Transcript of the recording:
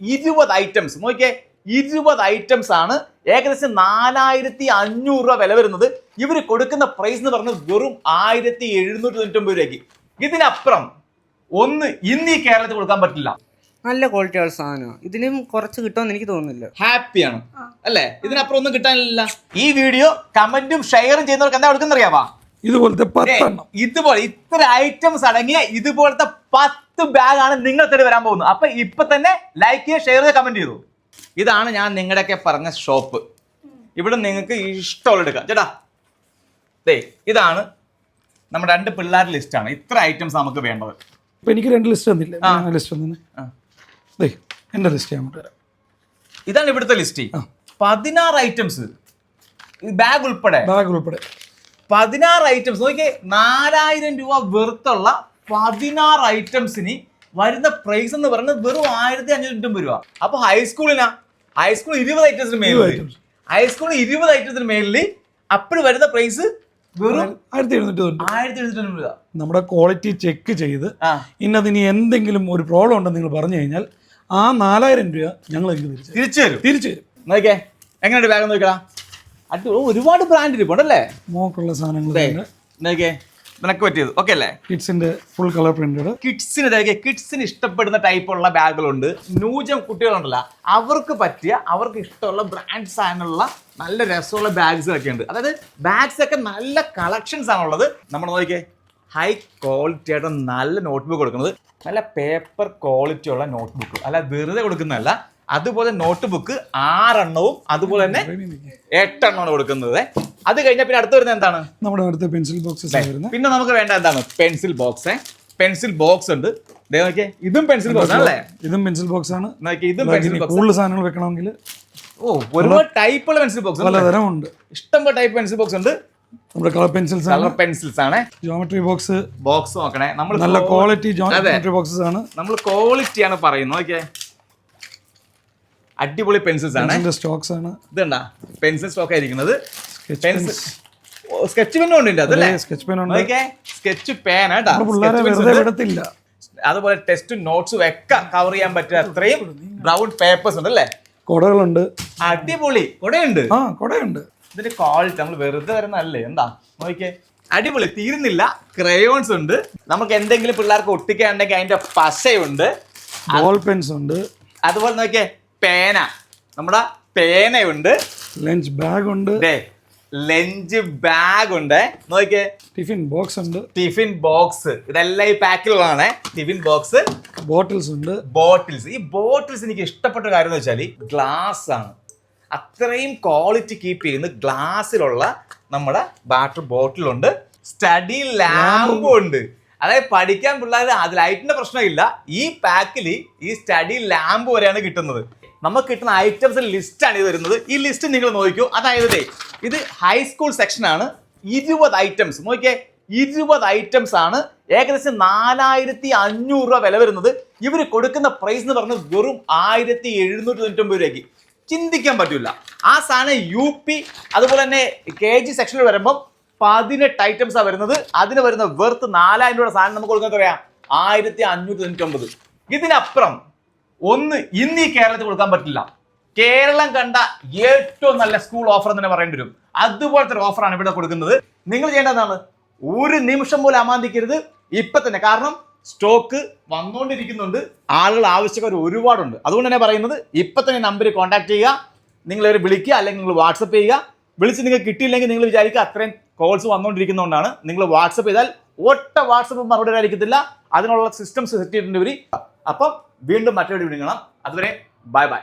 ഇരുപത് ഐറ്റംസ് നോക്കിയേ ഇരുപത് ഐറ്റംസ് ആണ് ഏകദേശം നാലായിരത്തി അഞ്ഞൂറ് രൂപ വില വരുന്നത്. ഇവർ കൊടുക്കുന്ന പ്രൈസ് എന്ന് പറഞ്ഞത് വെറും ആയിരത്തി എഴുന്നൂറ്റി തൊണ്ണൂറ്റൊമ്പത് രൂപയ്ക്ക്. ഇതിനപ്പുറം ഒന്ന് ഇന്ന് ഈ കേരളത്തിൽ കൊടുക്കാൻ പറ്റില്ല. നല്ല ക്വാളിറ്റി ഉള്ള സാധനമാണ് ഇതിലും കുറച്ച് കിട്ടുമെന്ന് എനിക്ക് തോന്നുന്നില്ല. ഹാപ്പിയാണ് അല്ലേ? ഇതിനപ്പുറം ഒന്നും കിട്ടാനില്ല. ഈ വീഡിയോ കമന്റും ഷെയറും ചെയ്യുന്നവർക്ക് എന്താ കൊടുക്കുന്ന അറിയാവാ ഇതുപോലത്തെ പത്തെണ്ണം. ഇതുപോലെ ഇത്ര ഐറ്റംസ് അടങ്ങിയ ഇതുപോലത്തെ പത്ത് ബാഗ് ആണ് നിങ്ങൾ തേടി വരാൻ പോകുന്നത്. അപ്പൊ ഇപ്പൊ തന്നെ ലൈക്ക് ചെയ്യുക ഷെയർ ചെയ്ത് കമന്റ് ചെയ്തു. ഇതാണ് ഞാൻ നിങ്ങളുടെയൊക്കെ പറഞ്ഞ ഷോപ്പ് ഇവിടെ നിങ്ങൾക്ക് ഇഷ്ടമുള്ള എടുക്കാം. ചേട്ടാ ദേ ഇതാണ് നമ്മുടെ രണ്ട് പിള്ളേരുടെ ആണ്. ഇത്ര ഐറ്റംസ് നമുക്ക് വേണ്ടത്. ഇപ്പൊ എനിക്ക് രണ്ട് ലിസ്റ്റ് തന്നില്ല? ലിസ്റ്റ് തന്നെ. ദേ എന്റെ ലിസ്റ്റ് ഞാൻ ഇതാണ് ഇവിടുത്തെ ലിസ്റ്റ് പതിനാറ് ഐറ്റംസ് ബാഗ് ഉൾപ്പെടെ. ബാഗ് ഉൾപ്പെടെ. പതിനാറ് ഐറ്റംസ് നോക്കിയേ നാലായിരം രൂപ വെറുത്തുള്ള പതിനാറ് ഐറ്റംസിന് വരുന്ന പ്രൈസ് എന്ന് പറയുന്നത് വെറും ആയിരത്തി അഞ്ഞൂറ്റമ്പത് രൂപ അപ്പൊ ഹൈസ്കൂളിനാ ഹൈസ്കൂൾ ഇരുപത് ഐറ്റംസിന് മേലിൽ. ഹൈസ്കൂൾ ഇരുപത് ഐറ്റംസിന് മേലിൽ അപ്പോൾ വരുന്ന പ്രൈസ് വെറും ആയിരത്തി എഴുന്നൂറ്റി ആയിരത്തി എഴുന്നൂറ്റി രൂപ. നമ്മുടെ ക്വാളിറ്റി ചെക്ക് ചെയ്ത് ഇന്നതിന് എന്തെങ്കിലും ഒരു പ്രോബ്ലം ഉണ്ടെന്ന് നിങ്ങൾ പറഞ്ഞു കഴിഞ്ഞാൽ ആ നാലായിരം രൂപ ഞങ്ങൾ എനിക്ക് തിരിച്ചു തരും. തിരിച്ചു തരും. തിരിച്ചു തരും. നോക്കിയേ എങ്ങനെയുണ്ട് ബാഗ് നോക്കടാ അത് ഒരുപാട് ബ്രാൻഡ് ഇരിപ്പുണ്ടല്ലേ? മോക്കുള്ള സാധനങ്ങൾ നോക്കേ നിനക്ക് പറ്റിയത്. ഓക്കെ അല്ലേ? കിഡ്സിന്റെ ഫുൾ കളർ പ്രിന്റഡ് കിഡ്സിന് കിഡ്സിന് ഇഷ്ടപ്പെടുന്ന ടൈപ്പുള്ള ബാഗുകളുണ്ട്. ന്യൂജം കുട്ടികളുണ്ടല്ലോ അവർക്ക് പറ്റിയ അവർക്ക് ഇഷ്ടമുള്ള ബ്രാൻഡ് ആയുള്ള നല്ല രസമുള്ള ബാഗ്സ് ഒക്കെ ഉണ്ട്. അതായത് ബാഗ്സ് ഒക്കെ നല്ല കളക്ഷൻസ് ആണുള്ളത് നമ്മൾ നോക്കിയേ ഹൈ ക്വാളിറ്റി ആയിട്ട് നല്ല നോട്ട്ബുക്ക് കൊടുക്കുന്നത്. നല്ല പേപ്പർ ക്വാളിറ്റി ഉള്ള നോട്ട്ബുക്ക് അല്ല വെറുതെ കൊടുക്കുന്നതല്ല അതുപോലെ നോട്ട് ബുക്ക് ആറെണ്ണവും അതുപോലെ തന്നെ എട്ടെണ്ണമാണ് കൊടുക്കുന്നത്. അത് കഴിഞ്ഞാൽ പിന്നെ അടുത്ത് വരുന്നത് എന്താണ്? നമ്മുടെ അടുത്ത പെൻസിൽ ബോക്സ് പിന്നെ നമുക്ക് വേണ്ട എന്താണ്? പെൻസിൽ ബോക്സ് പെൻസിൽ ബോക്സ് ഉണ്ട്. നോക്കിയേ ഇതും പെൻസിൽ ബോക്സ് ആണല്ലേ? ഇതും പെൻസിൽ ബോക്സ് ആണ്. ഇതും പെൻസിൽ ബോക്സ് കൂടുതൽ സാധനങ്ങൾ വെക്കണമെങ്കിൽ ഓ ഒരുപാട് ടൈപ്പുള്ള പെൻസിൽ ബോക്സ് ഉണ്ട് പലതരം ഉണ്ട്. ഇഷ്ടം പോലെ ടൈപ്പ് പെൻസിൽ ബോക്സ് ഉണ്ട്. നമ്മുടെ കളർ പെൻസിൽസ് കളർ പെൻസിൽസ് ആണ്. ജോമെട്രി ബോക്സ് ബോക്സ് നോക്കണേ. നമ്മൾ നല്ല ക്വാളിറ്റി ജോമെട്രി ബോക്സസ് ആണ്. നമ്മൾ ക്വാളിറ്റി ആണ് പറയുന്നത്. നോക്കിയേ. അടിപൊളി പെൻസിൽസ് ആണ്. സ്റ്റോക്സ് ആണ്. ഇതുണ്ടാ? പെൻസിൽ സ്റ്റോക്ക് ആയിരിക്കുന്നത്. പെൻസിൽ സ്കെച്ച് പെൻ ഉണ്ട് അതല്ലേ സ്കെച്ച് പെൻ ഉണ്ട്. സ്കെച്ച് പേന. വിടത്തില്ല. അതുപോലെ ടെസ്റ്റ് നോട്ട്സും ഒക്കെ കവർ ചെയ്യാൻ പറ്റുക അത്രയും ബ്രൗൺ പേപ്പേഴ്സ് ഉണ്ട് അല്ലേ? കൊടകളുണ്ട്. അടിപൊളി. കൊടയുണ്ട്. ആ കുടയുണ്ട്. ഇതിന്റെ ക്വാളിറ്റി നമ്മൾ വെറുതെ വരുന്നല്ലേ എന്താ? നോക്കിയേ. അടിപൊളി. തീരുന്നില്ല. ക്രയോൺസ് ഉണ്ട്. നമുക്ക് എന്തെങ്കിലും പിള്ളേർക്ക് ഒട്ടിക്കാനുണ്ടെങ്കിൽ അതിന്റെ പശയുണ്ട്. ബോൾ പെൻസ് ഉണ്ട്. അതുപോലെ നോക്കിയേ. പേന. നമ്മുടെ പേനയുണ്ട്. ലഞ്ച് ബാഗ് ഉണ്ട്. ലഞ്ച് ബാഗ് ഉണ്ട്. നോക്കിയേ. ടിഫിൻ ബോക്സ് ഉണ്ട്. ടിഫിൻ ബോക്സ് ഇതെല്ലാം ഈ പാക്കിലുള്ളതാണ് ടിഫിൻ ബോക്സ് ബോട്ടിൽസ് ഉണ്ട്. ബോട്ടിൽസ് ഈ ബോട്ടിൽസ് എനിക്ക് ഇഷ്ടപ്പെട്ട കാര്യം എന്ന് വെച്ചാൽ ഗ്ലാസ് ആണ്. അത്രയും ക്വാളിറ്റി കീപ്പ് ചെയ്യുന്ന ഗ്ലാസ്സിലുള്ള നമ്മുടെ വാട്ടർ ബോട്ടിലുണ്ട് സ്റ്റഡി ലാമ്പും ഉണ്ട്. അതായത് പഠിക്കാൻ പിള്ളേർ അത് ലൈറ്റിന്റെ പ്രശ്നമില്ല. ഈ പാക്കിൽ ഈ സ്റ്റഡി ലാമ്പ് വരെയാണ് കിട്ടുന്നത്. നമുക്ക് കിട്ടുന്ന ഐറ്റംസിന്റെ ലിസ്റ്റാണ് ഇത് വരുന്നത്. ഈ ലിസ്റ്റ് നിങ്ങൾ നോക്കൂ. അതായത് ഇത് ഹൈസ്കൂൾ സെക്ഷൻ ആണ്. ഇരുപത് ഐറ്റംസ് നോക്കിയേ ഇരുപത് ഐറ്റംസ് ആണ്. ഏകദേശം നാലായിരത്തി അഞ്ഞൂറ് രൂപ വില വരുന്നത്. ഇവർ കൊടുക്കുന്ന പ്രൈസ് എന്ന് പറഞ്ഞത് വെറും ആയിരത്തി എഴുന്നൂറ്റി തൊണ്ണൂറ്റൊമ്പത് രൂപയ്ക്ക്. ചിന്തിക്കാൻ പറ്റില്ല ആ സാധനം യു പി അതുപോലെ തന്നെ കെ ജി സെക്ഷനിൽ വരുമ്പോൾ പതിനെട്ട് ഐറ്റംസ് ആണ് വരുന്നത്. അതിന് വരുന്ന വെർത്ത് നാലായിരം രൂപയുടെ സാധനം നമുക്ക് കൊടുക്കാൻ പറയാം ആയിരത്തി അഞ്ഞൂറ്റി തൊണ്ണൂറ്റൊമ്പത്. ഇതിനപ്പുറം ഒന്ന് ഇന്ന് ഈ കേരളത്തിൽ കൊടുക്കാൻ പറ്റില്ല. കേരളം കണ്ട ഏറ്റവും നല്ല സ്കൂൾ ഓഫർ എന്ന് തന്നെ പറയേണ്ടി വരും. അതുപോലത്തെ ഒരു ഓഫറാണ് ഇവിടെ കൊടുക്കുന്നത്. നിങ്ങൾ ചെയ്യേണ്ടതാണ് ഒരു നിമിഷം പോലും അമാന്തിക്കരുത്. ഇപ്പൊ തന്നെ. കാരണം സ്റ്റോക്ക് വന്നുകൊണ്ടിരിക്കുന്നുണ്ട് ആളുകൾ ആവശ്യക്കാർ ഒരുപാടുണ്ട്. അതുകൊണ്ട് തന്നെ പറയുന്നത് ഇപ്പൊ തന്നെ നമ്പറിൽ കോൺടാക്ട് ചെയ്യുക. നിങ്ങൾ ഇവരെ വിളിക്കുക അല്ലെങ്കിൽ നിങ്ങൾ വാട്സപ്പ് ചെയ്യുക. വിളിച്ച് നിങ്ങൾക്ക് കിട്ടിയില്ലെങ്കിൽ നിങ്ങൾ വിചാരിക്കുക അത്രയും കോൾസ് വന്നുകൊണ്ടിരിക്കുന്നതുകൊണ്ടാണ് നിങ്ങൾ വാട്സപ്പ് ചെയ്താൽ ഒറ്റ വാട്സപ്പ് മറുപടി ആയിരിക്കത്തില്ല അതിനുള്ള സിസ്റ്റംസ് സെറ്റ് ചെയ്തിട്ടുണ്ട് ഇവർ അപ്പം വീണ്ടും മറ്റൊരു വീഡിയോ കാണാം. അതുവരെ ബൈ ബൈ.